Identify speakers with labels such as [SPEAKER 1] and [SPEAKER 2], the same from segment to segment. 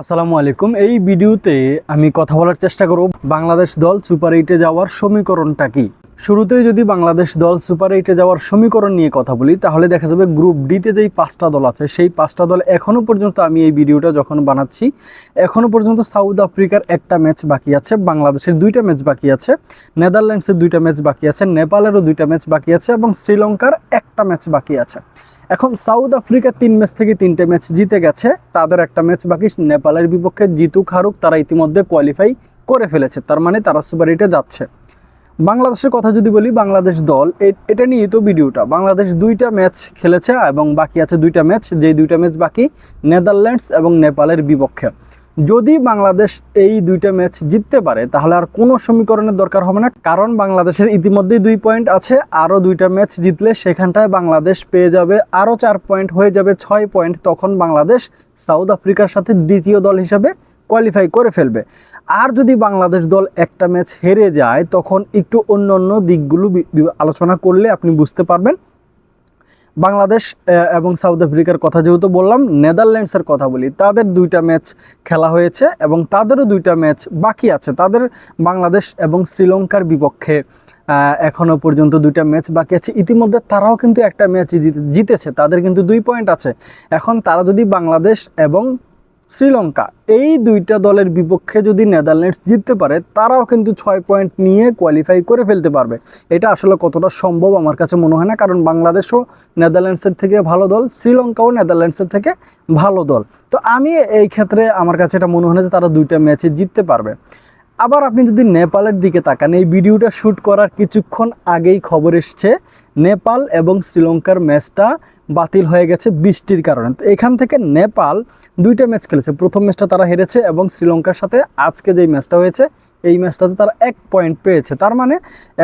[SPEAKER 1] আসসালামু আলাইকুম। এই ভিডিওতে আমি কথা বলার চেষ্টা করব বাংলাদেশ দল সুপার এইটে যাওয়ার সমীকরণটা কি? শুরুতেই যদি বাংলাদেশ দল সুপার এইটে যাওয়ার সমীকরণ নিয়ে কথা বলি, তাহলে দেখা যাবে গ্রুপ ডিতে যেই পাঁচটা দল আছে, সেই পাঁচটা দল এখনও পর্যন্ত আমি এই ভিডিওটা যখন বানাচ্ছি এখনও পর্যন্ত সাউথ আফ্রিকার একটা ম্যাচ বাকি আছে, বাংলাদেশের দুইটা ম্যাচ বাকি আছে, নেদারল্যান্ডসের দুইটা ম্যাচ বাকি আছে, নেপালেরও দুইটা ম্যাচ বাকি আছে এবং শ্রীলঙ্কার একটা ম্যাচ বাকি আছে। এখন সাউথ আফ্রিকা তিন ম্যাচ থেকে তিনটে ম্যাচ জিতে গেছে। তাদের একটা ম্যাচ বাকি, নেপালের বিপক্ষে জিতুক, হারুক, তারা ইতিমধ্যে কোয়ালিফাই করে ফেলেছে। তার মানে তারা সুপার এইটে যাচ্ছে। বাংলাদেশের কথা যদি বলি, বাংলাদেশ দল এটা নিয়েই তো ভিডিওটা। বাংলাদেশ দুইটা ম্যাচ খেলেছে এবং বাকি আছে দুইটা ম্যাচ। যেই দুইটা ম্যাচ বাকি, নেদারল্যান্ডস এবং নেপালের বিপক্ষে। যদি বাংলাদেশ এই দুইটা ম্যাচ জিততে পারে, তাহলে আর কোনো সমীকরণের দরকার হবে না। কারণ বাংলাদেশের ইতিমধ্যেই দুই পয়েন্ট আছে, আরও দুইটা ম্যাচ জিতলে সেখানটায় বাংলাদেশ পেয়ে যাবে, আরও চার পয়েন্ট হয়ে যাবে, ছয় পয়েন্ট তখন বাংলাদেশ সাউথ আফ্রিকার সাথে দ্বিতীয় দল হিসাবে কোয়ালিফাই করে ফেলবে। আর যদি বাংলাদেশ দল একটা ম্যাচ হেরে যায়, তখন একটু অন্য অন্য দিকগুলো আলোচনা করলে আপনি বুঝতে পারবেন। বাংলাদেশ এবং সাউথ আফ্রিকার কথা যেহেতু বললাম নেদারল্যান্ডসের কথা বলি, তাদের দুইটা ম্যাচ খেলা হয়েছে এবং তাদেরও দুইটা ম্যাচ বাকি আছে। তাদের বাংলাদেশ এবং শ্রীলঙ্কার বিপক্ষে এখনও পর্যন্ত দুইটা ম্যাচ বাকি আছে। ইতিমধ্যে তারাও কিন্তু একটা ম্যাচ জিতেছে। তাদের কিন্তু দুই পয়েন্ট আছে। এখন তারা যদি বাংলাদেশ এবং শ্রীলঙ্কা, এই দুইটা দলের বিপক্ষে যদি নেদারল্যান্ডস জিততে পারে, তারাও কিন্তু ছয় পয়েন্ট নিয়ে কোয়ালিফাই করে ফেলতে পারবে। এটা আসলে কতটা সম্ভব আমার কাছে মনে হয় না, কারণ বাংলাদেশও নেদারল্যান্ডসের থেকে ভালো দল, শ্রীলঙ্কাও নেদারল্যান্ডসের থেকে ভালো দল। তো আমি এই ক্ষেত্রে আমার কাছে এটা মনে হয় না যে তারা দুইটা ম্যাচে জিততে পারবে। আবার আপনি যদি নেপালের দিকে তাকান, এই ভিডিওটা শ্যুট করার কিছুক্ষণ আগেই খবর এসছে, নেপাল এবং শ্রীলঙ্কার ম্যাচটা বাতিল হয়ে গেছে বৃষ্টির কারণে। এখান থেকে নেপাল দুইটা ম্যাচ খেলেছে। প্রথম ম্যাচটা তারা হেরেছে এবং শ্রীলঙ্কার সাথে আজকে যেই ম্যাচটা হয়েছে, এই ম্যাচটাতে তারা এক পয়েন্ট পেয়েছে। তার মানে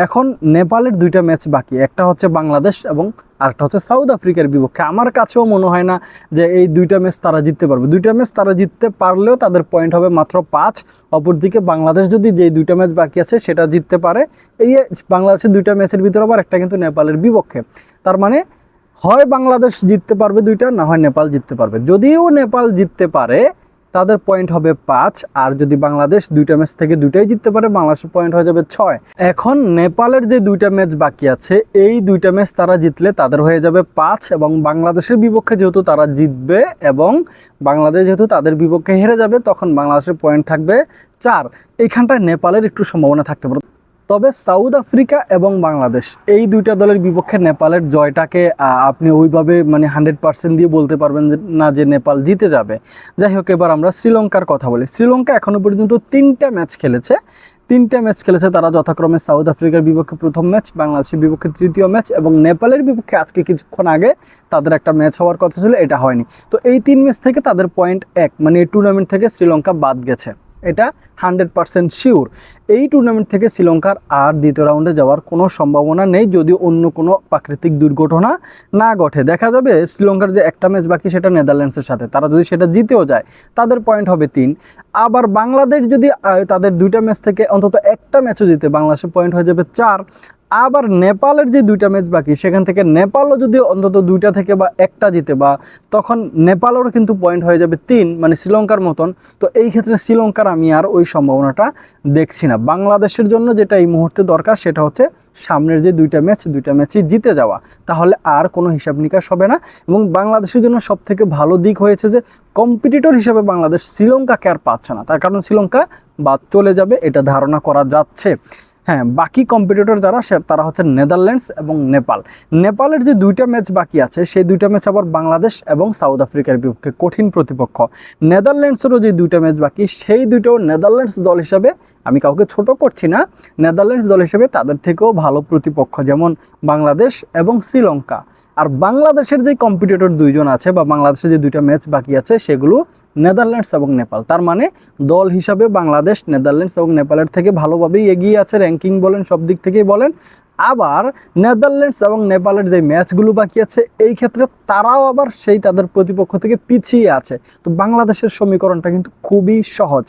[SPEAKER 1] এখন নেপালের দুইটা ম্যাচ বাকি। একটা হচ্ছে বাংলাদেশ এবং আরেকটা হচ্ছে সাউথ আফ্রিকার বিপক্ষে। আমার কাছেও মনে হয় না যে এই দুইটা ম্যাচ তারা জিততে পারবে। দুইটা ম্যাচ তারা জিততে পারলেও তাদের পয়েন্ট হবে মাত্র পাঁচ। অপরদিকে বাংলাদেশ যদি যেই দুইটা ম্যাচ বাকি আছে সেটা জিততে পারে, এই বাংলাদেশের দুইটা ম্যাচের ভিতরে আবার একটা কিন্তু নেপালের বিপক্ষে। তার মানে হয় বাংলাদেশ জিততে পারবে দুইটা, না হয় নেপাল জিততে পারবে। যদিও নেপাল জিততে পারে, তাদের পয়েন্ট হবে পাঁচ, আর যদি বাংলাদেশ দুইটা ম্যাচ থেকে দুইটাই জিততে পারে, বাংলাদেশের পয়েন্ট হয়ে যাবে ছয়। এখন নেপালের যে দুইটা ম্যাচ বাকি আছে, এই দুইটা ম্যাচ তারা জিতলে তাদের হয়ে যাবে পাঁচ, এবং বাংলাদেশের বিপক্ষে যেহেতু তারা জিতবে, এবং বাংলাদেশ যেহেতু তাদের বিপক্ষে হেরে যাবে, তখন বাংলাদেশের পয়েন্ট থাকবে চার। এইখানটায় নেপালের একটু সম্ভাবনা থাকতে পারে। তবে সাউথ আফ্রিকা এবং বাংলাদেশ, এই দুইটা দলের বিপক্ষে নেপালের জয়টাকে আপনি ওইভাবে মানে হান্ড্রেড পার্সেন্ট দিয়ে বলতে পারবেন না, যে নেপাল জিতে যাবে। যাই হোক, এবার আমরা শ্রীলঙ্কার কথা বলি। শ্রীলঙ্কা এখনও পর্যন্ত তিনটা ম্যাচ খেলেছে। তিনটা ম্যাচ খেলেছে তারা যথাক্রমে সাউথ আফ্রিকার বিপক্ষে প্রথম ম্যাচ, বাংলাদেশের বিপক্ষে তৃতীয় ম্যাচ এবং নেপালের বিপক্ষে আজকে কিছুক্ষণ আগে তাদের একটা ম্যাচ হওয়ার কথা ছিল, এটা হয়নি। তো এই তিন ম্যাচ থেকে তাদের পয়েন্ট এক মানে এই টুর্নামেন্ট থেকে শ্রীলঙ্কা বাদ গেছে। এটা হান্ড্রেড পারসেন্ট শিওর। এই টুর্নামেন্ট থেকে শ্রীলঙ্কার আর দ্বিতীয় রাউন্ডে যাওয়ার কোনো সম্ভাবনা নেই যদি অন্য কোনো প্রাকৃতিক দুর্ঘটনা না ঘটে। দেখা যাবে শ্রীলঙ্কার যে একটা ম্যাচ বাকি সেটা নেদারল্যান্ডসের সাথে। তারা যদি সেটা জিতেও যায়, তাদের পয়েন্ট হবে তিন। আবার বাংলাদেশ যদি তাদের দুইটা ম্যাচ থেকে অন্তত একটা ম্যাচও জিতে, বাংলাদেশের পয়েন্ট হয়ে যাবে চার। আবার নেপালের যে দুইটা ম্যাচ বাকি, সেখান থেকে নেপালও যদি অন্তত দুইটা থেকে বা একটা জিতে, বা তখন নেপালেরও কিন্তু পয়েন্ট হয়ে যাবে তিন মানে শ্রীলঙ্কার মতন। তো এই ক্ষেত্রে শ্রীলঙ্কার আমি আর ওই সম্ভাবনাটা দেখছি না। বাংলাদেশের জন্য যেটা এই মুহূর্তে দরকার, সেটা হচ্ছে সামনের যে দুইটা ম্যাচ দুইটা ম্যাচই জিতে যাওয়া। তাহলে আর কোনো হিসাব নিকাশ হবে না। এবং বাংলাদেশের জন্য সব থেকে ভালো দিক হয়েছে যে কম্পিটিটর হিসেবে বাংলাদেশ শ্রীলঙ্কাকে আর পাচ্ছে না। তার কারণ শ্রীলঙ্কা বাদ চলে যাবে, এটা ধারণা করা যাচ্ছে। হ্যাঁ বাকি কম্পিটিটর যারা, সে তারা হচ্ছে নেদারল্যান্ডস এবং নেপাল নেপালের যে দুইটা ম্যাচ বাকি আছে, সেই দুইটা ম্যাচ আবার বাংলাদেশ এবং সাউথ আফ্রিকার বিপক্ষে কঠিন প্রতিপক্ষ। নেদারল্যান্ডসেরও যে দুইটা ম্যাচ বাকি, সেই দুটো নেদারল্যান্ডস দল হিসাবে আমি কাউকে ছোট করছি না। নেদারল্যান্ডস দল হিসেবে তাদের থেকেও ভালো প্রতিপক্ষ যেমন বাংলাদেশ এবং শ্রীলঙ্কা। আর বাংলাদেশের যে কম্পিটিটর দুইজন আছে বা বাংলাদেশের যে দুইটা ম্যাচ বাকি আছে, সেগুলো নেদারল্যান্ডস এবং নেপাল। তার মানে দল হিসাবে বাংলাদেশ, নেদারল্যান্ডস এবং নেপালের থেকে ভালোভাবেই এগিয়ে আছে র্যাঙ্কিং বলেন, সব দিক থেকেই বলেন। আবার নেদারল্যান্ডস এবং নেপালের যে ম্যাচগুলো বাকি আছে, এই ক্ষেত্রে তারাও আবার সেই তাদের প্রতিপক্ষ থেকে পিছিয়ে আছে। তো বাংলাদেশের সমীকরণটা কিন্তু খুবই সহজ।